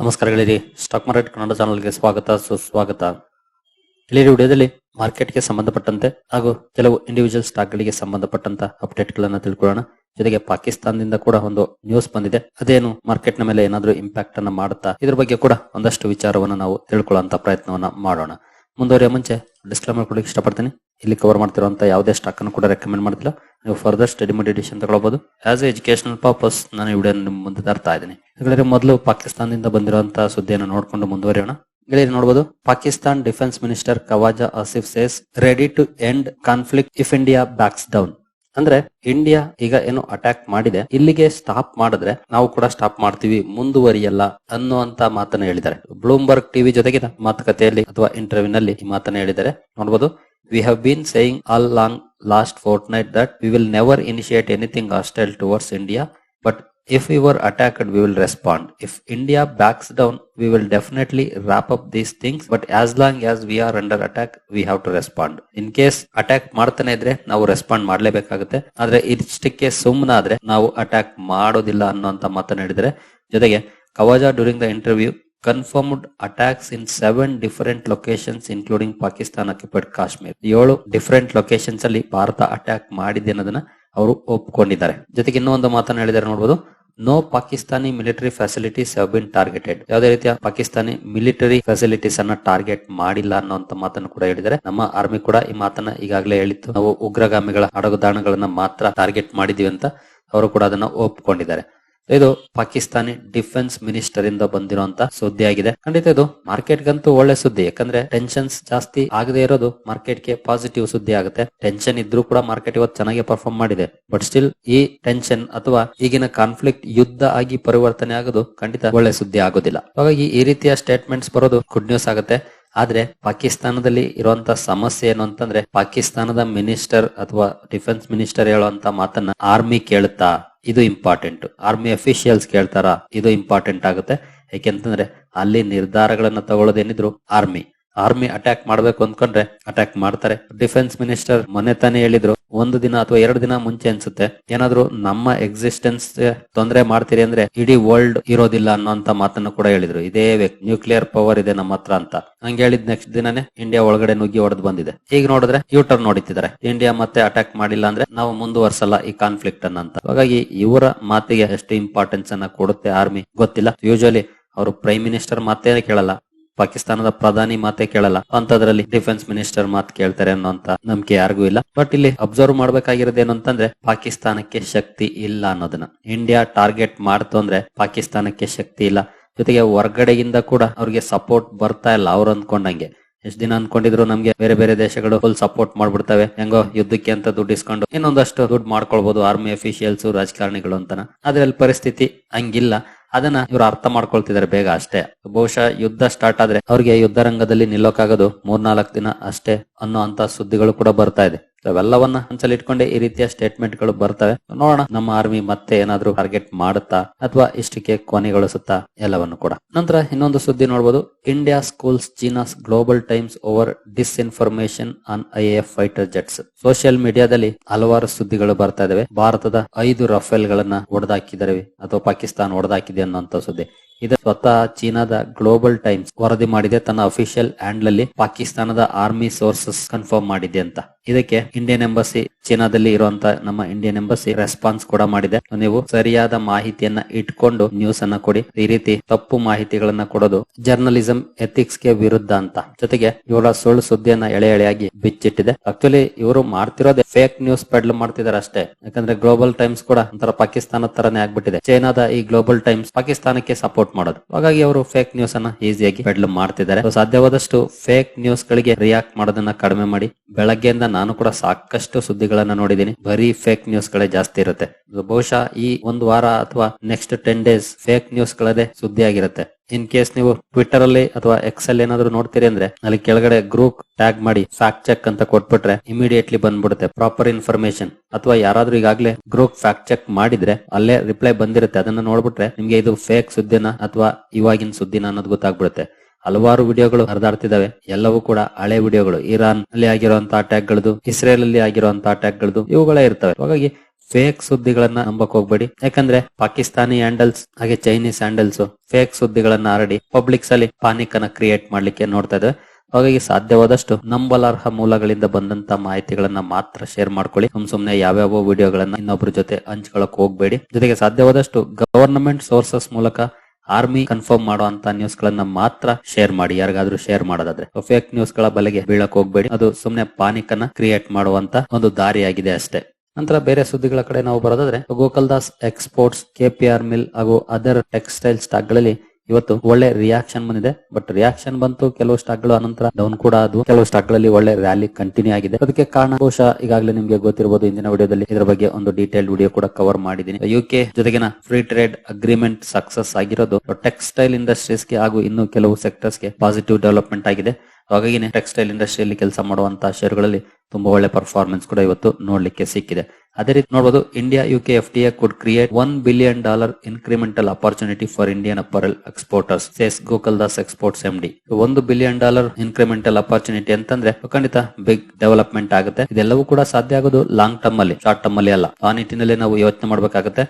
ನಮಸ್ಕಾರಗಳಿರಿ. Stock market Kannada ಚಾನಲ್ಗೆ ಸ್ವಾಗತ, ಸುಸ್ವಾಗತ. ಇಲ್ಲಿ ವಿಡಿಯೋದಲ್ಲಿ ಮಾರ್ಕೆಟ್ಗೆ ಸಂಬಂಧಪಟ್ಟಂತೆ ಹಾಗೂ ಕೆಲವು ಇಂಡಿವಿಜುವಲ್ ಸ್ಟಾಕ್ ಗಳಿಗೆ ಸಂಬಂಧಪಟ್ಟಂತ ಅಪ್ಡೇಟ್ ಗಳನ್ನ ತಿಳ್ಕೊಳ್ಳೋಣ. ಜೊತೆಗೆ ಪಾಕಿಸ್ತಾನದಿಂದ ಕೂಡ ಒಂದು ನ್ಯೂಸ್ ಬಂದಿದೆ. ಅದೇನು ಮಾರ್ಕೆಟ್ ಮೇಲೆ ಏನಾದರೂ ಇಂಪ್ಯಾಕ್ಟ್ ಅನ್ನ ಮಾಡುತ್ತಾ? ಇದ್ರ ಬಗ್ಗೆ ಕೂಡ ಒಂದಷ್ಟು ವಿಚಾರವನ್ನ ನಾವು ತಿಳ್ಕೊಳ್ಳುವಂತ ಪ್ರಯತ್ನವನ್ನ ಮಾಡೋಣ. ಮುಂದುವರಿಯ ಮುಂಚೆ ಡಿಸ್ಕ್ಲೇಮರ್ ಕೊಡಲಿಕ್ಕೆ ಇಷ್ಟಪಡ್ತೀನಿ. ಇಲ್ಲಿ ಕವರ್ ಮಾಡ್ತಿರುವಂತಹ ಯಾವುದೇ ಸ್ಟಾಕ್ ಅನ್ನು ಕೂಡ ರೆಕಮೆಂಡ್ ಮಾಡ್ತಿಲ್ಲ. ನೀವು ಫರ್ದರ್ ಸ್ಟಡಿ ಮೆಡಿಟೇಷನ್ ತಗೊಳ್ಬಹುದು ಆಸ್ ಎ ಎಜುಕೇಶನಲ್ ಪರ್ಪಸ್ ನಾನು ವಿಡಿಯೋ ಮುಂದೆ ತರ್ತಾ ಇದ್ದೀನಿ. ಹಾಗಾದ್ರೆ ಮೊದಲು ಪಾಕಿಸ್ತಾನದಿಂದ ಬಂದಿರುವಂತಹ ಸುದ್ದಿಯನ್ನು ನೋಡಿಕೊಂಡು ಮುಂದುವರಿಯೋಣ. ಗೆಳೆಯರು ನೋಡಬಹುದು Pakistan defence minister Khawaja Asif says ready to end conflict if India backs down ಅಂದ್ರೆ ಇಂಡಿಯಾ ಈಗ ಏನು ಅಟ್ಯಾಕ್ ಮಾಡಿದೆ. ಇಲ್ಲಿಗೆ ಸ್ಟಾಪ್ ಮಾಡಿದ್ರೆ ನಾವು ಕೂಡ ಸ್ಟಾಪ್ ಮಾಡ್ತೀವಿ, ಮುಂದುವರಿಯಲ್ಲ ಅನ್ನುವಂತ ಮಾತನ್ನ ಹೇಳಿದ್ದಾರೆ. ಬ್ಲೂಮ್ಬರ್ಗ್ ಟಿವಿ ಜೊತೆಗಿನ ಮಾತುಕತೆಯಲ್ಲಿ ಅಥವಾ ಇಂಟರ್ವ್ಯೂ ನಲ್ಲಿ ಈ ಮಾತನ್ನ ಹೇಳಿದ್ದಾರೆ. ನೋಡಬಹುದು we have been saying all along last fortnight that we will never initiate anything hostile towards India but if we were attacked, we will respond. If india backs down, we will definitely wrap up these things. But as long as we are under attack, we have to respond. In case attack ಮಾಡ್ತಾನೆ ಇದ್ರೆ ನಾವು respond ಮಾಡಲೇಬೇಕಾಗುತ್ತೆ. ಆದ್ರೆ ಇಷ್ಟಕ್ಕೆ ಸುಮ್ಮನಾದ್ರೆ ನಾವು attack ಮಾಡೋದಿಲ್ಲ ಅನ್ನೋಂತ ಮಾತನ್ನ ಹೇಳಿದರೆ, ಜೊತೆಗೆ Khawaja during the interview confirmed attacks in seven different locations including Pakistan occupied Kashmir ಏಳು ಡಿಫರೆಂಟ್ ಲೊಕೇಶನ್ಸ್ ಅಲ್ಲಿ ಭಾರತ ಅಟ್ಯಾಕ್ ಮಾಡಿದೆ ಅನ್ನೋದನ್ನ ಅವರು ಒಪ್ಕೊಂಡಿದ್ದಾರೆ. ಜೊತೆಗೆ ಇನ್ನೂ ಒಂದು ಮಾತನ್ನ ಹೇಳಿದ್ದಾರೆ ನೋಡಬಹುದು no Pakistani military facilities have been targeted ಯಾವುದೇ ರೀತಿಯ ಪಾಕಿಸ್ತಾನಿ ಮಿಲಿಟರಿ ಫೆಸಿಲಿಟೀಸ್ ಅನ್ನ ಟಾರ್ಗೆಟ್ ಮಾಡಿಲ್ಲ ಅನ್ನೋಂತ ಮಾತನ್ನು ಕೂಡ ಹೇಳಿದ್ದಾರೆ. ನಮ್ಮ ಆರ್ಮಿ ಕೂಡ ಈ ಮಾತನ್ನ ಈಗಾಗಲೇ ಹೇಳಿತ್ತು. ನಾವು ಉಗ್ರಗಾಮಿಗಳ ಅಡಗುದಾಣಗಳನ್ನ ಮಾತ್ರ ಟಾರ್ಗೆಟ್ ಮಾಡಿದೀವಿ ಅಂತ ಅವರು ಕೂಡ ಅದನ್ನ ಒಪ್ಕೊಂಡಿದ್ದಾರೆ. ಇದು ಪಾಕಿಸ್ತಾನಿ ಡಿಫೆನ್ಸ್ ಮಿನಿಸ್ಟರ್ ಇಂದ ಬಂದಿರುವಂತ ಸುದ್ದಿ ಆಗಿದೆ. ಖಂಡಿತ ಇದು ಮಾರ್ಕೆಟ್ ಗಂತೂ ಒಳ್ಳೆ ಸುದ್ದಿ. ಯಾಕಂದ್ರೆ ಟೆನ್ಷನ್ಸ್ ಜಾಸ್ತಿ ಆಗದೆ ಇರೋದು ಮಾರ್ಕೆಟ್ಗೆ ಪಾಸಿಟಿವ್ ಸುದ್ದಿ ಆಗುತ್ತೆ. ಟೆನ್ಷನ್ ಇದ್ರೂ ಕೂಡ ಮಾರ್ಕೆಟ್ ಇವತ್ತು ಚೆನ್ನಾಗಿ ಪರ್ಫಾರ್ಮ್ ಮಾಡಿದೆ. ಬಟ್ ಸ್ಟಿಲ್ ಈ ಟೆನ್ಷನ್ ಅಥವಾ ಈಗಿನ ಕಾನ್ಫ್ಲಿಕ್ಟ್ ಯುದ್ಧ ಆಗಿ ಪರಿವರ್ತನೆ ಆಗೋದು ಖಂಡಿತ ಒಳ್ಳೆ ಸುದ್ದಿ ಆಗೋದಿಲ್ಲ. ಹಾಗಾಗಿ ಈ ರೀತಿಯ ಸ್ಟೇಟ್ಮೆಂಟ್ಸ್ ಬರೋದು ಗುಡ್ ನ್ಯೂಸ್ ಆಗುತ್ತೆ. ಆದ್ರೆ ಪಾಕಿಸ್ತಾನದಲ್ಲಿ ಇರುವಂತ ಸಮಸ್ಯೆ ಏನು ಅಂತಂದ್ರೆ ಪಾಕಿಸ್ತಾನದ ಮಿನಿಸ್ಟರ್ ಅಥವಾ ಡಿಫೆನ್ಸ್ ಮಿನಿಸ್ಟರ್ ಹೇಳುವಂತ ಮಾತನ್ನ ಆರ್ಮಿ ಕೇಳುತ್ತಾ? ಇದು ಇಂಪಾರ್ಟೆಂಟ್ ಆರ್ಮಿ ಅಫಿಷಿಯಲ್ಸ್ ಕೇಳ್ತಾರ ಇದು ಇಂಪಾರ್ಟೆಂಟ್ ಆಗುತ್ತೆ. ಯಾಕೆಂತಂದ್ರೆ ಅಲ್ಲಿ ನಿರ್ಧಾರಗಳನ್ನ ತಗೊಳ್ಳೋದೇನಿದ್ರು ಆರ್ಮಿ ಆರ್ಮಿ ಅಟ್ಯಾಕ್ ಮಾಡ್ಬೇಕು ಅಂದ್ಕೊಂಡ್ರೆ ಅಟ್ಯಾಕ್ ಮಾಡ್ತಾರೆ. ಡಿಫೆನ್ಸ್ ಮಿನಿಸ್ಟರ್ ಮೊನ್ನೆ ತಾನೇ ಹೇಳಿದ್ರು, ಒಂದು ದಿನ ಅಥವಾ ಎರಡು ದಿನ ಮುಂಚೆ ಅನ್ಸುತ್ತೆ. ಏನಾದ್ರು ನಮ್ಮ ಎಕ್ಸಿಸ್ಟೆನ್ಸ್ ತೊಂದರೆ ಮಾಡ್ತೀರಿ ಅಂದ್ರೆ ಇಡೀ ವರ್ಲ್ಡ್ ಇರೋದಿಲ್ಲ ಅನ್ನೋಂತ ಮಾತನ್ನು ಕೂಡ ಹೇಳಿದ್ರು. ಇದೇ ನ್ಯೂಕ್ಲಿಯರ್ ಪವರ್ ಇದೆ ನಮ್ಮ ಹತ್ರ ಅಂತ. ಹಂಗೆ ಹೇಳಿದ್ ನೆಕ್ಸ್ಟ್ ದಿನನೇ ಇಂಡಿಯಾ ಒಳಗಡೆ ನುಗ್ಗಿ ಹೊಡೆದು ಬಂದಿದೆ. ಈಗ ನೋಡಿದ್ರೆ ಯೂಟರ್ನ್ ನೋಡಿತಿದ್ದಾರೆ ಇಂಡಿಯಾ ಮತ್ತೆ ಅಟ್ಯಾಕ್ ಮಾಡಿಲ್ಲ ಅಂದ್ರೆ ನಾವು ಮುಂದುವರ್ಸಲ್ಲ ಈ ಕಾನ್ಫ್ಲಿಕ್ಟ್ ಅನ್ನಂತ ಹಾಗಾಗಿ ಇವರ ಮಾತಿಗೆ ಎಷ್ಟು ಇಂಪಾರ್ಟೆನ್ಸ್ ಅನ್ನ ಕೊಡುತ್ತೆ ಆರ್ಮಿ ಗೊತ್ತಿಲ್ಲ. ಯೂಶಲಿ ಅವರು ಪ್ರೈಮ್ ಮಿನಿಸ್ಟರ್ ಮಾತೇ ಕೇಳಲ್ಲ. ಪಾಕಿಸ್ತಾನದ ಪ್ರಧಾನಿ ಮಾತೇ ಕೇಳಲ್ಲ. ಅಂತದ್ರಲ್ಲಿ ಡಿಫೆನ್ಸ್ ಮಿನಿಸ್ಟರ್ ಮಾತು ಕೇಳ್ತಾರೆ ಅನ್ನೋಂತ ನಂಬಿಕೆ ಯಾರಿಗೂ ಇಲ್ಲ. ಬಟ್ ಇಲ್ಲಿ ಅಬ್ಸರ್ವ್ ಮಾಡ್ಬೇಕಾಗಿರೋದೇನು ಅಂತಂದ್ರೆ ಪಾಕಿಸ್ತಾನಕ್ಕೆ ಶಕ್ತಿ ಇಲ್ಲ ಅನ್ನೋದನ್ನ. ಇಂಡಿಯಾ ಟಾರ್ಗೆಟ್ ಮಾಡ್ತು ಅಂದ್ರೆ ಪಾಕಿಸ್ತಾನಕ್ಕೆ ಶಕ್ತಿ ಇಲ್ಲ. ಜೊತೆಗೆ ಹೊರಗಡೆಯಿಂದ ಕೂಡ ಅವ್ರಿಗೆ ಸಪೋರ್ಟ್ ಬರ್ತಾ ಇಲ್ಲ ಅವ್ರು ಅಂದ್ಕೊಂಡಂಗೆ ಎಷ್ಟ್ ದಿನ ಅನ್ಕೊಂಡಿದ್ರು ನಮ್ಗೆ ಬೇರೆ ಬೇರೆ ದೇಶಗಳು ಫುಲ್ ಸಪೋರ್ಟ್ ಮಾಡ್ಬಿಡ್ತವೆ. ಹೆಂಗೋ ಯುದ್ಧಕ್ಕೆ ಅಂತ ದುಡ್ಡು ಇಸ್ಕೊಂಡು ಇನ್ನೊಂದಷ್ಟು ದುಡ್ಡು ಮಾಡ್ಕೊಳ್ಬಹುದು ಆರ್ಮಿ ಅಫಿಷಿಯಲ್ಸ್ ರಾಜಕಾರಣಿಗಳು ಅಂತಾನ. ಆದ್ರೆ ಅಲ್ಲಿ ಪರಿಸ್ಥಿತಿ ಹಂಗಿಲ್ಲ. ಅದನ್ನ ಇವ್ರು ಅರ್ಥ ಮಾಡ್ಕೊಳ್ತಿದ್ದಾರೆ ಬೇಗ ಅಷ್ಟೇ. ಬಹುಶಃ ಯುದ್ಧ ಸ್ಟಾರ್ಟ್ ಆದ್ರೆ ಅವ್ರಿಗೆ ಯುದ್ಧ ರಂಗದಲ್ಲಿ ನಿಲ್ಲೋಕಾಗೋದು ಮೂರ್ನಾಲ್ಕು ದಿನ ಅಷ್ಟೇ ಅನ್ನೋ ಅಂತ ಸುದ್ದಿಗಳು ಕೂಡ ಬರ್ತಾ ಇದೆ. ಅವೆಲ್ಲವನ್ನ ಹಂಚಲಿಟ್ಕೊಂಡೆ ಈ ರೀತಿಯ ಸ್ಟೇಟ್ಮೆಂಟ್ಗಳು ಬರ್ತವೆ. ನೋಡೋಣ ನಮ್ಮ ಆರ್ಮಿ ಮತ್ತೆ ಏನಾದ್ರೂ ಟಾರ್ಗೆಟ್ ಮಾಡುತ್ತಾ ಅಥವಾ ಇಷ್ಟಕ್ಕೆ ಕೊನೆಗೊಳಿಸುತ್ತಾ ಎಲ್ಲವನ್ನು ಕೂಡ. ನಂತರ ಇನ್ನೊಂದು ಸುದ್ದಿ ನೋಡಬಹುದು India schools China's Global Times over disinformation on I fighter jets social ಮೀಡಿಯಾದಲ್ಲಿ ಹಲವಾರು ಸುದ್ದಿಗಳು ಬರ್ತಾ ಇದಾವೆ. ಭಾರತದ ಐದು ರಫೇಲ್ ಗಳನ್ನ ಹೊಡೆದಾಕಿದ್ದಾರೆ ಅಥವಾ ಪಾಕಿಸ್ತಾನ ಹೊಡೆದಾಕಿದೆ ಅನ್ನುವಂತ ಸುದ್ದಿ. ಇದು ಸ್ವತಃ ಚೀನಾದ ಗ್ಲೋಬಲ್ ಟೈಮ್ಸ್ ವರದಿ ಮಾಡಿದೆ. ತನ್ನ ಅಫಿಷಿಯಲ್ ಹ್ಯಾಂಡ್ಲ್ ಅಲ್ಲಿ ಪಾಕಿಸ್ತಾನದ ಆರ್ಮಿ ಸೋರ್ಸಸ್ ಕನ್ಫರ್ಮ್ ಮಾಡಿದೆ ಅಂತ. ಇದಕ್ಕೆ ಇಂಡಿಯನ್ ಎಂಬಸಿ, ಚೀನಾದಲ್ಲಿ ಇರುವಂತ ನಮ್ಮ ಇಂಡಿಯನ್ ಎಂಬಸಿ ರೆಸ್ಪಾನ್ಸ್ ಕೂಡ ಮಾಡಿದೆ. ನೀವು ಸರಿಯಾದ ಮಾಹಿತಿಯನ್ನ ಇಟ್ಕೊಂಡು ನ್ಯೂಸ್ ಅನ್ನ ಕೊಡಿ. ಈ ರೀತಿ ತಪ್ಪು ಮಾಹಿತಿಗಳನ್ನ ಕೊಡೋದು ಜರ್ನಲಿಸಂ ಎಥಿಕ್ಸ್ಗೆ ವಿರುದ್ಧ ಅಂತ. ಜೊತೆಗೆ ಇವರ ಸುಳ್ಳು ಸುದ್ದಿಯನ್ನ ಎಳೆ ಎಳೆಯಾಗಿ ಬಿಚ್ಚಿಟ್ಟಿದೆ. ಆಕ್ಚುಲಿ ಇವರು ಮಾಡ್ತಿರೋದೇ ಫೇಕ್ ನ್ಯೂಸ್ ಪೆಡ್ಲ್ ಮಾಡ್ತಿದ್ದಾರೆ ಅಷ್ಟೇ. ಯಾಕಂದ್ರೆ ಗ್ಲೋಬಲ್ ಟೈಮ್ಸ್ ಕೂಡ ಒಂಥರ ಪಾಕಿಸ್ತಾನ ತರನೇ ಆಗ್ಬಿಟ್ಟಿದೆ. ಚೈನಾದ ಈ ಗ್ಲೋಬಲ್ ಟೈಮ್ಸ್ ಪಾಕಿಸ್ತಾನಕ್ಕೆ ಸಪೋರ್ಟ್ ಮಾಡೋದು. ಹಾಗಾಗಿ ಅವರು ಫೇಕ್ ನ್ಯೂಸ್ ಅನ್ನ ಈಸಿಯಾಗಿ ಪೆಡ್ಲ್ ಮಾಡ್ತಿದ್ದಾರೆ. ಸಾಧ್ಯವಾದಷ್ಟು ಫೇಕ್ ನ್ಯೂಸ್ ಗಳಿಗೆ ರಿಯಾಕ್ಟ್ ಮಾಡೋದನ್ನ ಕಡಿಮೆ ಮಾಡಿ. ಬೆಳಗ್ಗೆಯಿಂದ ನಾನು ಕೂಡ ಸಾಕಷ್ಟು ಸುದ್ದಿಗಳನ್ನ ನೋಡಿದೀನಿ ಬರೀ ಫೇಕ್ ನ್ಯೂಸ್ ಗಳೇ ಜಾಸ್ತಿ ಇರುತ್ತೆ. ಬಹುಶಃ ಈ ಒಂದು ವಾರ ಅಥವಾ next ten days fake news ಗಳದೇ ಸುದ್ದಿ ಆಗಿರುತ್ತೆ ಇನ್ ಕೇಸ್ ನೀವು ಟ್ವಿಟರ್ ಅಲ್ಲಿ ಅಥವಾ ಎಕ್ಸ್ ಅಲ್ಲಿ ಏನಾದ್ರು ನೋಡ್ತೀರಿ ಅಂದ್ರೆ ಅಲ್ಲಿ ಕೆಳಗಡೆ ಗ್ರೂಪ್ ಟ್ಯಾಗ್ ಮಾಡಿ ಫ್ಯಾಕ್ಟ್ ಚೆಕ್ ಅಂತ ಕೊಟ್ಬಿಟ್ರೆ ಇಮಿಡಿಯೇಟ್ಲಿ ಬಂದ್ಬಿಡುತ್ತೆ. ಪ್ರಾಪರ್ ಇನ್ಫಾರ್ಮೇಶನ್ ಅಥವಾ ಯಾರಾದ್ರೂ ಈಗಾಗಲೇ ಗ್ರೂಪ್ ಫ್ಯಾಕ್ಟ್ ಚೆಕ್ ಮಾಡಿದ್ರೆ ಅಲ್ಲೇ ರಿಪ್ಲೈ ಬಂದಿರುತ್ತೆ. ಅದನ್ನ ನೋಡ್ಬಿಟ್ರೆ ನಿಮ್ಗೆ ಇದು ಫೇಕ್ ಸುದ್ದಿನ ಅಥವಾ ಇವಾಗಿನ ಸುದ್ದಿನ ಅನ್ನೋದು ಗೊತ್ತಾಗ್ಬಿಡುತ್ತೆ. ಹಲವಾರು ವಿಡಿಯೋಗಳು ಹರಿದಾಡ್ತಿದಾವೆ ಎಲ್ಲವೂ ಕೂಡ ಹಳೆ ವಿಡಿಯೋಗಳು. ಇರಾನ್ ಅಲ್ಲಿ ಆಗಿರುವಂತಹ ಅಟ್ಯಾಕ್ ಗಳದು ಇಸ್ರೇಲ್ ಅಲ್ಲಿ ಆಗಿರುವಂತಹ ಅಟ್ಯಾಕ್ ಗಳದು ಇವುಗಳೇ ಇರ್ತವೆ. ಹಾಗಾಗಿ ಫೇಕ್ ಸುದ್ದಿಗಳನ್ನ ನಂಬಕ್ ಹೋಗ್ಬೇಡಿ. ಯಾಕಂದ್ರೆ ಪಾಕಿಸ್ತಾನಿ ಹ್ಯಾಂಡಲ್ಸ್ ಹಾಗೆ ಚೈನೀಸ್ ಹ್ಯಾಂಡಲ್ಸ್ ಫೇಕ್ ಸುದ್ದಿಗಳನ್ನ ಹರಡಿ ಪಬ್ಲಿಕ್ಸ್ ಅಲ್ಲಿ ಪಾನಿಕ್ ಅನ್ನ ಕ್ರಿಯೇಟ್ ಮಾಡ್ಲಿಕ್ಕೆ ನೋಡ್ತಾ ಇದ್ರೆ. ಹಾಗಾಗಿ ಸಾಧ್ಯವಾದಷ್ಟು ನಂಬಲಾರ್ಹ ಮೂಲಗಳಿಂದ ಬಂದಂತ ಮಾಹಿತಿಗಳನ್ನ ಮಾತ್ರ ಶೇರ್ ಮಾಡ್ಕೊಳ್ಳಿ. ಸುಮ್ ಸುಮ್ನೆ ಯಾವ್ಯಾವ ವಿಡಿಯೋಗಳನ್ನ ಇನ್ನೊಬ್ರ ಜೊತೆ ಹಂಚ್ಕೊಳಕ್ ಹೋಗ್ಬೇಡಿ. ಜೊತೆಗೆ ಸಾಧ್ಯವಾದಷ್ಟು ಗವರ್ನಮೆಂಟ್ ಸೋರ್ಸಸ್ ಮೂಲಕ ಆರ್ಮಿ ಕನ್ಫರ್ಮ್ ಮಾಡುವಂತ ನ್ಯೂಸ್ ಗಳನ್ನ ಮಾತ್ರ ಶೇರ್ ಮಾಡಿ. ಯಾರಿಗಾದ್ರೂ ಶೇರ್ ಮಾಡೋದಾದ್ರೆ. ಫೇಕ್ ನ್ಯೂಸ್ಗಳ ಬಲೆಗೆ ಬೀಳಕ್ ಹೋಗ್ಬೇಡಿ. ಅದು ಸುಮ್ನೆ ಪಾನಿಕ್ ಅನ್ನ ಕ್ರಿಯೇಟ್ ಮಾಡುವಂತ ಒಂದು ದಾರಿಯಾಗಿದೆ ಅಷ್ಟೇ. ನಂತರ ಬೇರೆ ಸುದ್ದಿಗಳ ಕಡೆ ನಾವು ಬರೋದಾದ್ರೆ Gokaldas exports KPR mill ಹಾಗೂ ಅದರ್ ಟೆಕ್ಸ್ಟೈಲ್ ಸ್ಟಾಕ್ಗಳಲ್ಲಿ ಇವತ್ತು ಒಳ್ಳೆ ರಿಯಾಕ್ಷನ್ ಬಂದಿದೆ. ಬಟ್ ರಿಯಾಕ್ಷನ್ ಬಂತು, ಕೆಲವು ಸ್ಟಾಕ್ಗಳು ಅನಂತರ ಡೌನ್ ಕೂಡ ಅದು ಕೆಲವು ಸ್ಟಾಕ್ಗಳಲ್ಲಿ ಒಳ್ಳೆ ರ್ಯಾಲಿ ಕಂಟಿನ್ಯೂ ಆಗಿದೆ. ಅದಕ್ಕೆ ಕಾರಣ ಬಹುಶಃ ಈಗಾಗಲೇ ನಿಮಗೆ ಗೊತ್ತಿರಬಹುದು ಇಂದಿನ ವಿಡಿಯೋದಲ್ಲಿ ಇದರ ಬಗ್ಗೆ ಒಂದು ಡೀಟೇಲ್ ವಿಡಿಯೋ ಕೂಡ ಕವರ್ ಮಾಡಿದ್ದೀನಿ. ಯುಕೆ ಜೊತೆಗಿನ ಫ್ರೀ ಟ್ರೇಡ್ ಅಗ್ರಿಮೆಂಟ್ ಸಕ್ಸಸ್ ಆಗಿರೋದು. ಟೆಕ್ಸ್ಟೈಲ್ ಇಂಡಸ್ಟ್ರೀಸ್ಗೆ ಹಾಗೂ ಇನ್ನು ಕೆಲವು ಸೆಕ್ಟರ್ಸ್ಗೆ ಪಾಸಿಟಿವ್ ಡೆವಲಪ್ಮೆಂಟ್ ಆಗಿದೆ. ಹಾಗಾಗಿ ಟೆಕ್ಸ್ಟೈಲ್ ಇಂಡಸ್ಟ್ರಿಯಲ್ಲಿ ಕೆಲಸ ಮಾಡುವಂತಹ ಷೇರುಗಳಲ್ಲಿ ತುಂಬಾ ಒಳ್ಳೆ ಪರ್ಫಾರ್ಮೆನ್ಸ್ ಕೂಡ ಇವತ್ತು ನೋಡ್ಲಿಕ್ಕೆ ಸಿಕ್ಕಿದೆ. ಅದೇ ರೀತಿ ನೋಡಬಹುದು India UK F T could create one billion dollar incremental opportunity for Indian apparel exporters says Gokaldas exports M D ಒಂದು ಬಿಲಿಯನ್ ಡಾಲರ್ ಇನ್ಕ್ರಿಮೆಂಟಲ್ ಅಪರ್ಚುನಿಟಿ ಅಂತಂದ್ರೆ ಖಂಡಿತ ಬಿಗ್ ಡೆವಲಪ್ಮೆಂಟ್ ಆಗುತ್ತೆ. ಇದೆಲ್ಲವೂ ಕೂಡ ಸಾಧ್ಯ ಆಗೋದು ಲಾಂಗ್ ಟರ್ಮ್ ಅಲ್ಲಿ ಶಾರ್ಟ್ ಟರ್ಮ್ ಅಲ್ಲಿ ಅಲ್ಲ. ಆ ನಿಟ್ಟಿನಲ್ಲಿ ನಾವು ಯೋಚನೆ ಮಾಡಬೇಕಾಗುತ್ತೆ.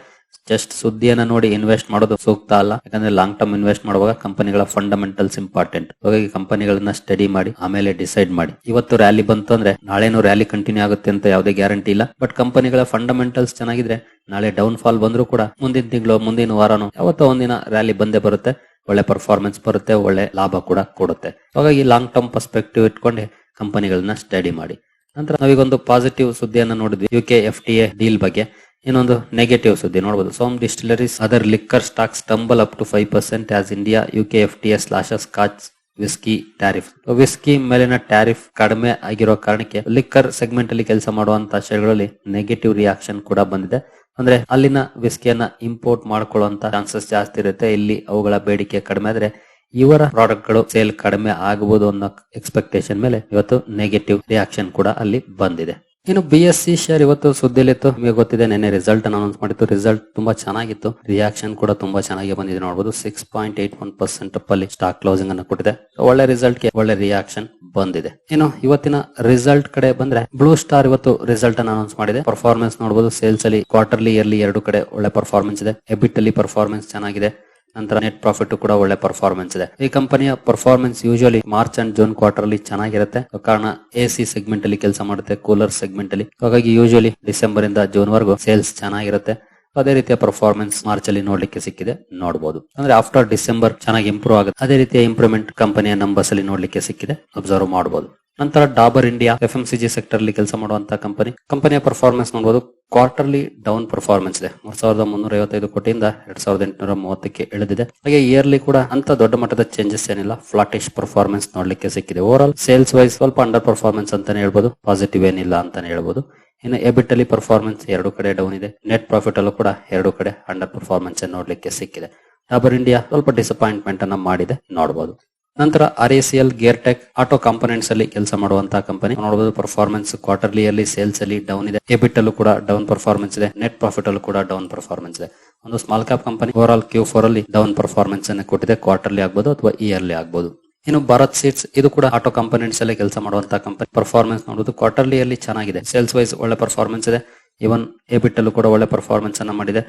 ಜಸ್ಟ್ ಸುದ್ದಿಯನ್ನ ನೋಡಿ ಇನ್ವೆಸ್ಟ್ ಮಾಡೋದು ಸೂಕ್ತ ಅಲ್ಲ. ಯಾಕಂದ್ರೆ ಲಾಂಗ್ ಟರ್ಮ್ ಇನ್ವೆಸ್ಟ್ ಮಾಡುವಾಗ ಕಂಪನಿಗಳ ಫಂಡಮೆಂಟಲ್ಸ್ ಇಂಪಾರ್ಟೆಂಟ್ ಹಾಗಾಗಿ ಕಂಪನಿಗಳನ್ನ ಸ್ಟಡಿ ಮಾಡಿ, ಆಮೇಲೆ ಡಿಸೈಡ್ ಮಾಡಿ. ಇವತ್ತು ರ್ಯಾಲಿ ಬಂತು ಅಂದ್ರೆ ನಾಳೆನೂ ರ್ಯಾಲಿ ಕಂಟಿನ್ಯೂ ಆಗುತ್ತೆ ಅಂತ ಯಾವುದೇ ಗ್ಯಾರಂಟಿ ಇಲ್ಲ. ಬಟ್ ಕಂಪನಿಗಳ ಫಂಡಮೆಂಟಲ್ಸ್ ಚೆನ್ನಾಗಿದ್ರೆ ನಾಳೆ ಡೌನ್ ಫಾಲ್ ಬಂದರೂ ಕೂಡ ಮುಂದಿನ ತಿಂಗಳು, ಮುಂದಿನ ವಾರನೂ ಯಾವತ್ತೋ ಒಂದಿನ ರ್ಯಾಲಿ ಬಂದೇ ಬರುತ್ತೆ. ಒಳ್ಳೆ ಪರ್ಫಾರ್ಮೆನ್ಸ್ ಬರುತ್ತೆ, ಒಳ್ಳೆ ಲಾಭ ಕೂಡ ಕೊಡುತ್ತೆ. ಹಾಗಾಗಿ ಲಾಂಗ್ ಟರ್ಮ್ ಪರ್ಸ್ಪೆಕ್ಟಿವ್ ಇಟ್ಕೊಂಡೆ ಕಂಪನಿಗಳನ್ನ ಸ್ಟಡಿ ಮಾಡಿ. ನಂತರ ನಾವೀಗೊಂದು ಪಾಸಿಟಿವ್ ಸುದ್ದಿಯನ್ನ ನೋಡಿದ್ವಿ. U K F T A deal ಬಗ್ಗೆ. ಇನ್ನೊಂದು ನೆಗೆಟಿವ್ ಸುದ್ದಿ ನೋಡಬಹುದು Som distilleries other liquor stocks tumble up to five percent as India U K F T A slashes scotch whisky tariff whisky ಮೇಲಿನ tariff ಕಡಿಮೆ ಆಗಿರೋ ಕಾರಣಕ್ಕೆ ಲಿಕ್ಕರ್ ಸೆಗ್ಮೆಂಟ್ ಅಲ್ಲಿ ಕೆಲಸ ಮಾಡುವಂತಹ ಶೇರ್ಗಳಲ್ಲಿ ನೆಗೆಟಿವ್ ರಿಯಾಕ್ಷನ್ ಕೂಡ ಬಂದಿದೆ. ಅಂದ್ರೆ ಅಲ್ಲಿನ ವಿಸ್ಕಿಯನ್ನ ಇಂಪೋರ್ಟ್ ಮಾಡ್ಕೊಳ್ಳುವಂತ ಚಾನ್ಸಸ್ ಜಾಸ್ತಿ ಇರುತ್ತೆ. ಇಲ್ಲಿ ಅವುಗಳ ಬೇಡಿಕೆ ಕಡಿಮೆ ಆದ್ರೆ ಇವರ ಪ್ರಾಡಕ್ಟ್ಗಳು ಸೇಲ್ ಕಡಿಮೆ ಆಗಬಹುದು ಅನ್ನೋ ಎಕ್ಸ್ಪೆಕ್ಟೇಷನ್ ಮೇಲೆ ಇವತ್ತು ನೆಗೆಟಿವ್ ರಿಯಾಕ್ಷನ್ ಕೂಡ ಅಲ್ಲಿ ಬಂದಿದೆ. ಇನ್ನು ಬಿ ಎಸ್ ಸಿ ಶೇರ್ ಇವತ್ತು ಸುದ್ದಿಲಿತ್ತು ನಿಮಗೆ ಗೊತ್ತಿದೆ, ನೆನ್ನೆ ರಿಸಲ್ಟ್ ಅನೌನ್ಸ್ ಮಾಡಿತ್ತು. ರಿಸಲ್ಟ್ ತುಂಬಾ ಚೆನ್ನಾಗಿತ್ತು. ರಿಯಾಕ್ಷನ್ ಕೂಡ ತುಂಬಾ ಚೆನ್ನಾಗಿ ಬಂದಿದೆ ನೋಡಬಹುದು six point eight one percent ಅಲ್ಲಿ ಸ್ಟಾಕ್ ಕ್ಲೋಸಿಂಗ್ ಅನ್ನು ಕೊಟ್ಟಿದೆ. ಒಳ್ಳೆ ರಿಸಲ್ಟ್ಗೆ ಒಳ್ಳೆ ರಿಯಾಕ್ಷನ್ ಬಂದಿದೆ. ಇನ್ನು ಇವತ್ತಿನ ರಿಸಲ್ಟ್ ಕಡೆ ಬಂದ್ರೆ ಬ್ಲೂ ಸ್ಟಾರ್ ಇವತ್ತು ರಿಸಲ್ಟ್ ಅನ್ನು ಅನೌನ್ಸ್ ಮಾಡಿದೆ. ಪರ್ಫಾರ್ಮೆನ್ಸ್ ನೋಡಬಹುದು ಸೇಲ್ಸ್ ಅಲ್ಲಿ ಕ್ವಾರ್ಟರ್ಲಿ ಇಯರ್ಲಿ ಎರಡು ಕಡೆ ಒಳ್ಳೆ ಪರ್ಫಾರ್ಮೆನ್ಸ್ ಇದೆ. ಎಬಿಟ್ ಅಲ್ಲಿ ಪರ್ಫಾರ್ಮೆನ್ಸ್ ಚೆನ್ನಾಗಿದೆ. ನಂತರ ನೆಟ್ ಪ್ರಾಫಿಟ್ ಕೂಡ ಒಳ್ಳೆ ಪರ್ಫಾರ್ಮೆನ್ಸ್ ಇದೆ. ಈ ಕಂಪನಿಯ performance usually March and June quarter ಅಲ್ಲಿ ಚೆನ್ನಾಗಿರುತ್ತೆ. ಕಾರಣ ಎ ಸಿ ಸೆಗ್ಮೆಂಟ್ ಅಲ್ಲಿ ಕೆಲಸ ಮಾಡುತ್ತೆ ಕೂಲರ್ ಸೆಗ್ಮೆಂಟ್ ಅಲ್ಲಿ. ಹಾಗಾಗಿ ಯೂಶಲಿ ಡಿಸೆಂಬರ್ ಇಂದ ಜೂನ್ ವರೆಗೂ ಸೇಲ್ಸ್ ಚೆನ್ನಾಗಿರುತ್ತೆ. ಅದೇ ರೀತಿಯ ಪರ್ಫಾರ್ಮೆನ್ಸ್ ಮಾರ್ಚ್ ಅಲ್ಲಿ ನೋಡ್ಲಿಕ್ಕೆ ಸಿಕ್ಕಿದೆ ನೋಡಬಹುದು ಅಂದ್ರೆ ಆಫ್ಟರ್ ಡಿಸೆಂಬರ್ ಚೆನ್ನಾಗಿ ಇಂಪ್ರೂವ್ ಆಗುತ್ತೆ. ಅದೇ ರೀತಿಯ ಇಂಪ್ರೂವ್ಮೆಂಟ್ ಕಂಪನಿಯ ನಂಬರ್ಸ್ ಅಲ್ಲಿ ನೋಡ್ಲಿಕ್ಕೆ ಸಿಕ್ಕಿದೆ ಅಬ್ಸರ್ವ್ ಮಾಡಬಹುದು ನಂತರ Dabur India F M C G sector ಅಲ್ಲಿ ಕೆಲಸ ಮಾಡುವಂತಹ ಕಂಪನಿ ಕಂಪನಿಯ ಪರ್ಫಾರ್ಮೆನ್ಸ್ ನೋಡಬಹುದು ಕ್ವಾರ್ಟರ್ಲಿ ಡೌನ್ ಪರ್ಫಾರ್ಮೆನ್ಸ್ ಇದೆ. ಮೂರ್ ಸಾವಿರದ ಮುನ್ನೂರ ಐವತ್ತೈದು ಕೋಟಿಯಿಂದ ಎರಡ್ ಸಾವಿರದ ಎಂಟುನೂರ ಮೂವತ್ತಕ್ಕೆ ಇಳಿದಿದೆ. ಹಾಗೆ ಇಯರ್ಲಿ ಕೂಡ ಅಂತ ದೊಡ್ಡ ಮಟ್ಟದ ಚೇಂಜಸ್ ಏನಿಲ್ಲ. ಫ್ಲಾಟಿಶ್ ಪರ್ಫಾರ್ಮೆನ್ಸ್ ನೋಡ್ಲಿಕ್ಕೆ ಸಿಕ್ಕಿದೆ. ಓವರ್ ಆಲ್ ಸೇಲ್ಸ್ ವೈಸ್ ಸ್ವಲ್ಪ ಅಂಡರ್ ಪರ್ಫಾರ್ಮೆನ್ಸ್ ಅಂತಾನೆ ಹೇಳ್ಬೋದು. ಪಾಸಿಟಿವ್ ಏನಿಲ್ಲ ಅಂತಾನೆ ಹೇಳ್ಬೋದು. ಇನ್ನು ಎಬಿಟ್ ಅಲ್ಲಿ ಪರ್ಫಾರ್ಮೆನ್ಸ್ ಎರಡು ಕಡೆ ಡೌನ್ ಇದೆ. ನೆಟ್ ಪ್ರಾಫಿಟ್ ಅಲ್ಲೂ ಕೂಡ ಎರಡು ಕಡೆ ಅಂಡರ್ ಪರ್ಫಾರ್ಮೆನ್ಸ್ ನೋಡ್ಲಿಕ್ಕೆ ಸಿಕ್ಕಿದೆ. ಡಾಬರ್ ಇಂಡಿಯಾ ಸ್ವಲ್ಪ ಡಿಸಪಾಯಿಂಟ್ಮೆಂಟ್ ಅನ್ನ ಮಾಡಿದೆ. ನೋಡಬಹುದು ನಂತರ R A C L gear tech auto components ಅಲ್ಲಿ ಕೆಲಸ ಮಾಡುವಂತಹ ಕಂಪನಿ ನೋಡಬಹುದು ಪರ್ಫಾರ್ಮೆನ್ಸ್ ಕ್ವಾರ್ಟರ್ಲಿ ಅಲ್ಲಿ ಸೇಲ್ಸ್ ಅಲ್ಲಿ ಡೌನ್ ಇದೆ. ಎಬಿಟ್ ಅಲ್ಲೂ ಕೂಡ ಡೌನ್ ಪರ್ಫಾರ್ಮೆನ್ಸ್ ಇದೆ. ನೆಟ್ ಪ್ರಾಫಿಟ್ ಅಲ್ಲೂ ಕೂಡ ಡೌನ್ ಪರ್ಫಾರ್ಮೆನ್ಸ್ ಇದೆ. ಒಂದು small cap company overall Q four ಅಲ್ಲಿ ಡೌನ್ ಪರ್ಫಾರ್ಮೆನ್ಸ್ ಅನ್ನು ಕೊಟ್ಟಿದೆ. ಕ್ವಾರ್ಟರ್ಲಿ ಆಗಬಹುದು ಅಥವಾ ಇಯರ್ಲಿ ಆಗ್ಬೋದು. ಇನ್ನು ಭಾರತ್ ಸೀಟ್ಸ್ ಇದು ಕೂಡ ಆಟೋ ಕಂಪನೆಂಟ್ಸ್ ಅಲ್ಲಿ ಕೆಲಸ ಮಾಡುವಂತಹ ಕಂಪನಿ ಪರ್ಫಾರ್ಮೆನ್ಸ್ ನೋಡೋದು ಕ್ವಾರ್ಟರ್ಲಿ ಅಲ್ಲಿ ಚೆನ್ನಾಗಿದೆ. ಸೇಲ್ಸ್ ವೈಸ್ ಒಳ್ಳೆ ಪರ್ಫಾರ್ಮೆನ್ಸ್ ಇದೆ. ಇವನ್ ಎಬಿಟ್ ಅಲ್ಲೂ ಕೂಡ ಒಳ್ಳೆ ಪರ್ಫಾರ್ಮೆನ್ಸ್ ಅನ್ನ ಮಾಡಿದೆ.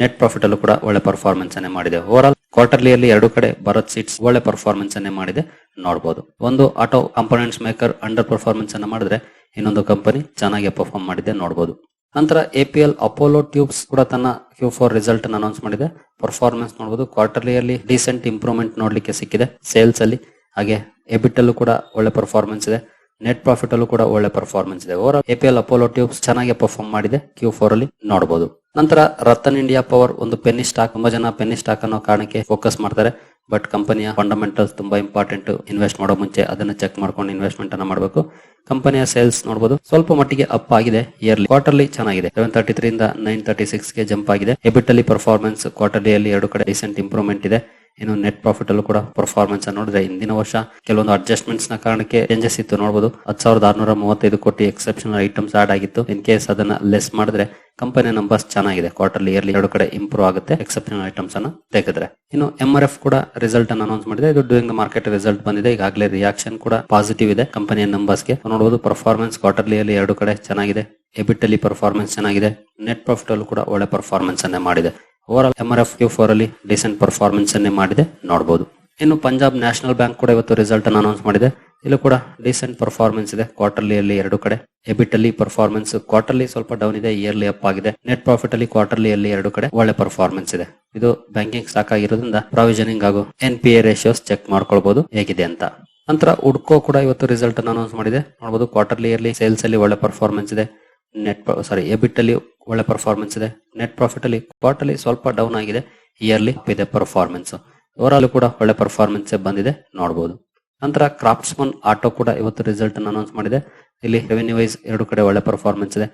ನೆಟ್ ಪ್ರಾಫಿಟ್ ಅಲ್ಲೂ ಕೂಡ ಒಳ್ಳೆ ಪರ್ಫಾರ್ಮೆನ್ಸ್ ಅನ್ನೇ ಮಾಡಿದೆ. ಓವರ್ ಆಲ್ ಕ್ವಾರ್ಟರ್ಲಿ ಅಲ್ಲಿ ಎರಡು ಕಡೆ ಭಾರತ್ ಸೀಟ್ಸ್ ಒಳ್ಳೆ ಪರ್ಫಾರ್ಮೆನ್ಸ್ ಅನ್ನೇ ಮಾಡಿದೆ. ನೋಡಬಹುದು ಒಂದು auto components maker under performance ಅನ್ನ ಮಾಡಿದ್ರೆ ಇನ್ನೊಂದು ಕಂಪನಿ ಚೆನ್ನಾಗಿ ಪರ್ಫಾರ್ಮ್ ಮಾಡಿದೆ. ನೋಡಬಹುದು ನಂತರ ಎಪಿಎಲ್ ಅಪೋಲೋ ಟ್ಯೂಬ್ಸ್ ಕೂಡ ತನ್ನ ಕ್ಯೂ ಫೋರ್ ರಿಸಲ್ಟ್ ಅನ್ನು ಅನೌನ್ಸ್ ಮಾಡಿದೆ. ಪರ್ಫಾರ್ಮೆನ್ಸ್ ನೋಡಬಹುದು ಕ್ವಾರ್ಟರ್ಲಿ ಅಲ್ಲಿ ಡಿಸೆಂಟ್ ಇಂಪ್ರೂವ್ಮೆಂಟ್ ನೋಡ್ಲಿಕ್ಕೆ ಸಿಕ್ಕಿದೆ. ಸೇಲ್ಸ್ ಅಲ್ಲಿ ಹಾಗೆ ಎಬಿಟ್ ಅಲ್ಲೂ ಕೂಡ ಒಳ್ಳೆ ಪರ್ಫಾರ್ಮೆನ್ಸ್ ಇದೆ. ನೆಟ್ ಪ್ರಾಫಿಟ್ ಅಲ್ಲೂ ಕೂಡ ಒಳ್ಳೆ ಪರ್ಫಾರ್ಮೆನ್ಸ್ ಇದೆ. ಓವರ್ ಎಪಿಎಲ್ ಅಪೋಲೋ ಟ್ಯೂಬ್ಸ್ ಚೆನ್ನಾಗಿ ಪರ್ಫಾರ್ಮ್ ಮಾಡಿದೆ ಕ್ಯೂ ಫೋರ್ ಅಲ್ಲಿ ನೋಡಬಹುದು ನಂತರ ರತನ್ ಇಂಡಿಯಾ ಪವರ್ ಒಂದು ಪೆನ್ನಿ ಸ್ಟಾಕ್ ತುಂಬಾ ಜನ ಪೆನ್ನಿ ಸ್ಟಾಕ್ ಅನ್ನೋ ಕಾರಣಕ್ಕೆ ಫೋಕಸ್ ಮಾಡ್ತಾರೆ. ಬಟ್ ಕಂಪನಿಯ ಫಂಡಮೆಂಟಲ್ಸ್ ತುಂಬಾ ಇಂಪಾರ್ಟೆಂಟ್ ಇನ್ವೆಸ್ಟ್ ಮಾಡೋ ಮುಂಚೆ ಅದನ್ನ ಚೆಕ್ ಮಾಡ್ಕೊಂಡು ಇನ್ವೆಸ್ಟ್ಮೆಂಟ್ ಅನ್ನ ಮಾಡಬೇಕು. ಕಂಪನಿಯ ಸೇಲ್ಸ್ ನೋಡಬಹುದು ಸ್ವಲ್ಪ ಮಟ್ಟಿಗೆ ಅಪ್ ಆಗಿದೆ ಇಯರ್ಲಿ ಕ್ವಾರ್ಟರ್ಲಿ ಚೆನ್ನಾಗಿದೆ. ಸೆವೆನ್ ತರ್ಟಿ ತ್ರೀ ಇಂದ ನೈನ್ ತರ್ಟಿ ಸಿಕ್ಸ್ಗೆ ಜಂಪ್ ಆಗಿದೆ. ಎಬಿಟ್ ಅಲ್ಲಿ ಪರ್ಫಾರ್ಮೆನ್ಸ್ ಕ್ವಾರ್ಟರ್ಲಿ ಎರಡು ಕಡೆ ರೀಸೆಂಟ್ ಇಂಪ್ರೂವ್ಮೆಂಟ್ ಇದೆ. ಇನ್ನು ನೆಟ್ ಪ್ರಾಫಿಟ್ ಅಲ್ಲೂ ಕೂಡ ಪರ್ಫಾರ್ಮೆನ್ಸ್ ನೋಡಿದ್ರೆ ಹಿಂದಿನ ವರ್ಷ ಕೆಲವೊಂದು ಅಡ್ಜಸ್ಟ್ಮೆಂಟ್ಸ್ನ ಕಾರಣಕ್ಕೆ ಚೇಂಜಸ್ ಇತ್ತು. ನೋಡಬಹುದು ಹತ್ತು ಸಾವಿರದ ಆರ್ನೂರ ಮೂವತ್ತೈದು ಕೋಟಿ ಎಕ್ಸೆಪ್ಷನಲ್ ಐಟಮ್ಸ್ ಆಡ್ ಆಗಿತ್ತು. ಇನ್ ಕೇಸ್ ಅದನ್ನ ಲೆಸ್ ಮಾಡಿದ್ರೆ ಕಂಪನಿ ನಂಬರ್ಸ್ ಚೆನ್ನಾಗಿದೆ. ಕ್ವಾರ್ಟರ್ಲಿ ಇಯರ್ಲಿ ಎರಡು ಕಡೆ ಇಂಪ್ರೂವ್ ಆಗುತ್ತೆ ಎಕ್ಸೆಪ್ಷನಲ್ ಐಟಮ್ಸ್ ಅನ್ನ ತೆಗೆದ್ರೆ. ಇನ್ನು ಎಂ ಆರ್ ಎಫ್ ಕೂಡ ರಿಸಲ್ಟ್ ಅನ್ನು ಅನೌನ್ಸ್ ಮಾಡಿದೆ. ಇದು ಡೂಯಿಂಗ್ ಮಾರ್ಕೆಟ್ ರಿಸಲ್ಟ್ ಬಂದಿದೆ. ಈಗಾಗಲೇ ರಿಯಾಕ್ಷನ್ ಕೂಡ ಪಾಸಿಟಿವ್ ಇದೆ ಕಂಪನಿಯ ನಂಬರ್ಸ್ಗೆ. ನೋಡಬಹುದು ಪರ್ಫಾರ್ಮೆನ್ಸ್ ಕ್ವಾರ್ಟರ್ಲಿ ಅಲ್ಲಿ ಎರಡು ಕಡೆ ಚೆನ್ನಾಗಿದೆ. ಎಬಿಟ್ ಅಲ್ಲಿ ಪರ್ಫಾರ್ಮೆನ್ಸ್ ಚೆನ್ನಾಗಿದೆ. ನೆಟ್ ಪ್ರಾಫಿಟ್ ಅಲ್ಲೂ ಕೂಡ ಒಳ್ಳೆ ಪರ್ಫಾರ್ಮೆನ್ಸ್ ಅನ್ನೇ ಮಾಡಿದೆ. Overall M R F Q four ಅಲ್ಲಿ ಡಿಸೆಂಟ್ ಪರ್ಫಾರ್ಮೆನ್ಸ್ ಅನ್ನೇ ಮಾಡಿದೆ ನೋಡಬಹುದು ಇನ್ನು ಪಂಜಾಬ್ ನ್ಯಾಷನಲ್ ಬ್ಯಾಂಕ್ ಕೂಡ ಇವತ್ತು ರಿಸಲ್ಟ್ ಅನ್ನು ಅನೌನ್ಸ್ ಮಾಡಿದೆ. ಇಲ್ಲಿ ಕೂಡ ಡಿಸೆಂಟ್ ಪರ್ಫಾರ್ಮೆನ್ಸ್ ಇದೆ ಕ್ವಾರ್ಟರ್ಲಿ ಅಲ್ಲಿ ಎರಡು ಕಡೆ. ಎಬಿಟ್ ಅಲ್ಲಿ ಪರ್ಫಾರ್ಮೆನ್ಸ್ ಕ್ವಾರ್ಟರ್ಲಿ ಸ್ವಲ್ಪ ಡೌನ್ ಇದೆ ಇಯರ್ಲಿ ಅಪ್ ಆಗಿದೆ. ನೆಟ್ ಪ್ರಾಫಿಟ್ ಅಲ್ಲಿ ಕ್ವಾರ್ಟರ್ಲಿ ಅಲ್ಲಿ ಎರಡು ಕಡೆ ಒಳ್ಳೆ ಪರ್ಫಾರ್ಮೆನ್ಸ್ ಇದೆ. ಇದು ಬ್ಯಾಂಕಿಂಗ್ ಸ್ಟಾಕ್ ಆಗಿರೋದ್ರಿಂದ ಪ್ರಾವಿಷನಿಂಗ್ ಹಾಗೂ N P A ratios check ಮಾಡ್ಕೊಳ್ಬಹುದು ಹೇಗಿದೆ ಅಂತ. ನಂತರ ಉಡ್ಕೋ ಕೂಡ ಇವತ್ತು ರಿಸಲ್ಟ್ ಅನ್ನು ಅನೌನ್ಸ್ ಮಾಡಿದೆ. ನೋಡಬಹುದು ಕ್ವಾರ್ಟರ್ಲಿ ಇಯರ್ಲಿ ಸೇಲ್ಸ್ ಅಲ್ಲಿ ಒಳ್ಳೆ ಪರ್ಫಾರ್ಮೆನ್ಸ್ ಇದೆ. ನೆಟ್ ಸಾರಿ ಎಬಿಟ್ ಅಲ್ಲಿ ಒಳ್ಳೆ ಪರ್ಫಾರ್ಮೆನ್ಸ್ ಇದೆ. ನೆಟ್ ಪ್ರಾಫಿಟ್ ಅಲ್ಲಿ ಕ್ವಾರ್ಟರ್ಲಿ ಸ್ವಲ್ಪ ಡೌನ್ ಆಗಿದೆ. ಇಯರ್ಲಿ ಇದೆ ಪರ್ಫಾರ್ಮೆನ್ಸ್ ಓವರ್ಆಲ್ ಕೂಡ ಒಳ್ಳೆ ಪರ್ಫಾರ್ಮೆನ್ಸ್ ಬಂದಿದೆ. ನೋಡಬಹುದು ನಂತರ ಕ್ರಾಫ್ಟ್ಸ್ಮನ್ ಆಟೋ ಕೂಡ ಇವತ್ತು ರಿಸಲ್ಟ್ ಅನ್ನು ಅನೌನ್ಸ್ ಮಾಡಿದೆ. ಇಲ್ಲಿ ರೆವೆನ್ಯೂ ವೈಸ್ ಎರಡು ಕಡೆ ಒಳ್ಳೆ ಪರ್ಫಾರ್ಮೆನ್ಸ್ ಇದೆ.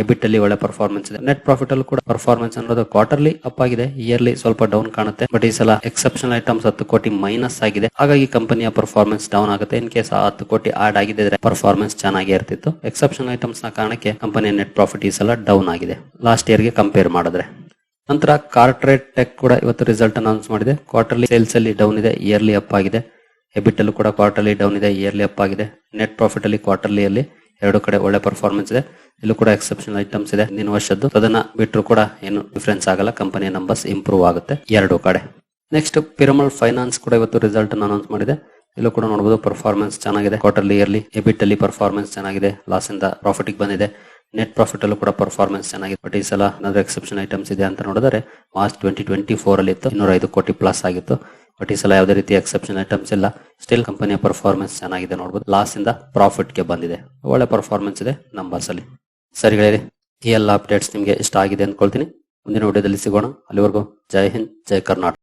ಎಬಿಟ್ ಅಲ್ಲಿ ಒಳ್ಳೆ ಪರ್ಫಾರ್ಮೆನ್ಸ್ ಇದೆ. ನೆಟ್ ಪ್ರಾಫಿಟ್ ಅಲ್ಲಿ ಕೂಡ ಪರ್ಫಾರ್ಮೆನ್ಸ್ ಅನ್ನೋದು ಕ್ವಾರ್ಟರ್ಲಿ ಅಪ್ ಆಗಿದೆ. ಇಯರ್ಲಿ ಸ್ವಲ್ಪ ಡೌನ್ ಕಾಣುತ್ತೆ. ಬಟ್ ಈ ಸಲ ಎಕ್ಸೆಪ್ಷನಲ್ ಐಟಮ್ಸ್ ಹತ್ತು ಕೋಟಿ ಮೈನಸ್ ಆಗಿದೆ. ಹಾಗಾಗಿ ಕಂಪನಿಯ ಪರ್ಫಾರ್ಮೆನ್ಸ್ ಡೌನ್ ಆಗುತ್ತೆ. ಇನ್ ಕೇಸ್ ಹತ್ತು ಕೋಟಿ ಆಡ್ ಆಗಿದೆ ಪರ್ಫಾರ್ಮೆನ್ಸ್ ಚೆನ್ನಾಗಿ ಇರ್ತಿತ್ತು. ಎಕ್ಸೆಪ್ಷನಲ್ ಐಟಮ್ಸ್ನ ಕಾರಣಕ್ಕೆ ಕಂಪನಿಯ ನೆಟ್ ಪ್ರಾಫಿಟ್ ಈ ಸಲ ಡೌನ್ ಆಗಿದೆ. ಲಾಸ್ಟ್ ಇಯರ್ಗೆ ಕಂಪೇರ್ ಮಾಡಿದ್ರೆ. ನಂತರ ಕಾರ್ಟ್ರೇಟ್ ಟೆಕ್ ಕೂಡ ಇವತ್ತು ರಿಸಲ್ಟ್ ಅನೌನ್ಸ್ ಮಾಡಿದೆ. ಕ್ವಾರ್ಟರ್ಲಿ ಸೇಲ್ಸ್ ಅಲ್ಲಿ ಡೌನ್ ಇದೆ. ಇಯರ್ಲಿ ಅಪ್ ಆಗಿದೆ. ಎಬಿಟ್ ಅಲ್ಲೂ ಕೂಡ ಕ್ವಾರ್ಟರ್ಲಿ ಡೌನ್ ಇದೆ. ಇಯರ್ಲಿ ಅಪ್ ಆಗಿದೆ. ನೆಟ್ ಪ್ರಾಫಿಟ್ ಅಲ್ಲಿ ಕ್ವಾರ್ಟರ್ಲಿ ಅಲ್ಲಿ ಎರಡು ಕಡೆ ಒಳ್ಳೆ ಪರ್ಫಾರ್ಮೆನ್ಸ್ ಇದೆ. ಇಲ್ಲೂ ಕೂಡ ಎಕ್ಸೆಪ್ಷನಲ್ ಐಟಮ್ಸ್ ಇದೆ. ಹಿಂದಿನ ವರ್ಷದ್ದು. ಅದನ್ನ ಬಿಟ್ಟರು ಕೂಡ ಏನು ಡಿಫ್ರೆನ್ಸ್ ಆಗಲ್ಲ. ಕಂಪನಿಯ ನಂಬರ್ಸ್ ಇಂಪ್ರೂವ್ ಆಗುತ್ತೆ ಎರಡು ಕಡೆ. ನೆಕ್ಸ್ಟ್ ಪಿರಮಲ್ ಫೈನಾನ್ಸ್ ಕೂಡ ಇವತ್ತು ರಿಸಲ್ಟ್ ಅನ್ನು ಅನೌನ್ಸ್ ಮಾಡಿದೆ. ಇಲ್ಲೂ ಕೂಡ ನೋಡಬಹುದು ಪರ್ಫಾರ್ಮೆನ್ಸ್ ಚೆನ್ನಾಗಿದೆ. ಕ್ವಾರ್ಟರ್ಲಿ ಇಯರ್ಲಿ ಎಬಿಟ್ ಅಲ್ಲಿ ಪರ್ಫಾರ್ಮೆನ್ಸ್ ಚೆನ್ನಾಗಿದೆ. ಲಾಸ್ ಇಂದ ಪ್ರಾಫಿಟ್ ಬಂದಿದೆ. ನೆಟ್ ಪ್ರಾಫಿಟ್ ಅಲ್ಲೂ ಕೂಡ ಪರ್ಫಾರ್ಮೆನ್ಸ್ ಚೆನ್ನಾಗಿದೆ. ಬಟ್ ಈ ಸಲ ಏನಾದ್ರು ಎಕ್ಸೆಪ್ಷನ್ ಐಟಮ್ಸ್ ಇದೆ ಅಂತ ನೋಡಿದ್ರೆ ಮಾರ್ಚ್ ಟ್ವೆಂಟಿ ಟ್ವೆಂಟಿ ಫೋರ್ ಅಲ್ಲಿ ಇತ್ತು ಇನ್ನೂರ ಐದು ಕೋಟಿ ಪ್ಲಸ್ ಆಗಿತ್ತು. ಬಟ್ ಈ ಸಲ ಯಾವುದೇ ರೀತಿ ಎಕ್ಸೆಪ್ಷನ್ ಐಟಮ್ಸ್ ಇಲ್ಲ. ಸ್ಟಿಲ್ ಕಂಪನಿಯ ಪರ್ಫಾರ್ಮೆನ್ಸ್ ಚೆನ್ನಾಗಿದೆ ನೋಡಬಹುದು ಲಾಸ್ ಇಂದ ಪ್ರಾಫಿಟ್ಗೆ ಬಂದಿದೆ. ಒಳ್ಳೆ ಪರ್ಫಾರ್ಮೆನ್ಸ್ ಇದೆ ನಂಬರ್ಸ್ ಅಲ್ಲಿ. ಸರಿ ಗೆಳೆಯರಿ, ಈ ಎಲ್ಲ ಅಪ್ಡೇಟ್ಸ್ ನಿಮಗೆ ಇಷ್ಟ ಆಗಿದೆ ಅನ್ಕೊಳ್ತೀನಿ ಮುಂದಿನ ವಿಡಿಯೋದಲ್ಲಿ ಸಿಗೋಣ. ಅಲ್ಲಿವರೆಗೂ ಜೈ ಹಿಂದ್, ಜೈ ಕರ್ನಾಟಕ.